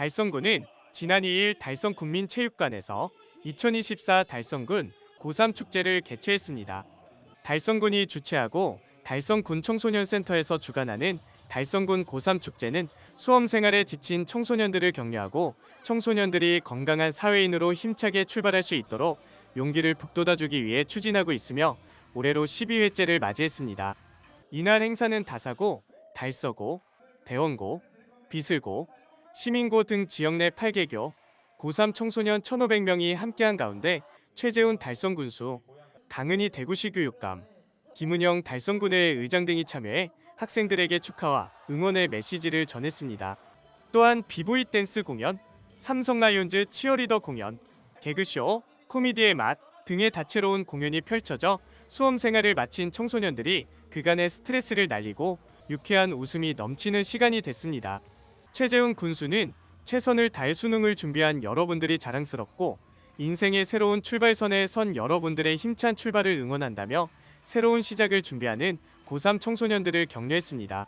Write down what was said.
달성군은 지난 2일 달성군민체육관에서 2024 달성군 고3 축제를 개최했습니다. 달성군이 주최하고 달성군 청소년센터에서 주관하는 달성군 고3 축제는 수험 생활에 지친 청소년들을 격려하고 청소년들이 건강한 사회인으로 힘차게 출발할 수 있도록 용기를 북돋아주기 위해 추진하고 있으며 올해로 12회째를 맞이했습니다. 이날 행사는 다사고, 달서고, 대원고, 비슬고, 시민고 등 지역 내 8개교, 고3 청소년 1,500명이 함께한 가운데 최재훈 달성군수, 강은희 대구시 교육감, 김은영 달성군의 의장 등이 참여해 학생들에게 축하와 응원의 메시지를 전했습니다. 또한 비보이 댄스 공연, 삼성 라이온즈 치어리더 공연, 개그쇼, 코미디의 맛 등의 다채로운 공연이 펼쳐져 수험 생활을 마친 청소년들이 그간의 스트레스를 날리고 유쾌한 웃음이 넘치는 시간이 됐습니다. 최재훈 군수는 최선을 다해 수능을 준비한 여러분들이 자랑스럽고 인생의 새로운 출발선에 선 여러분들의 힘찬 출발을 응원한다며 새로운 시작을 준비하는 고3 청소년들을 격려했습니다.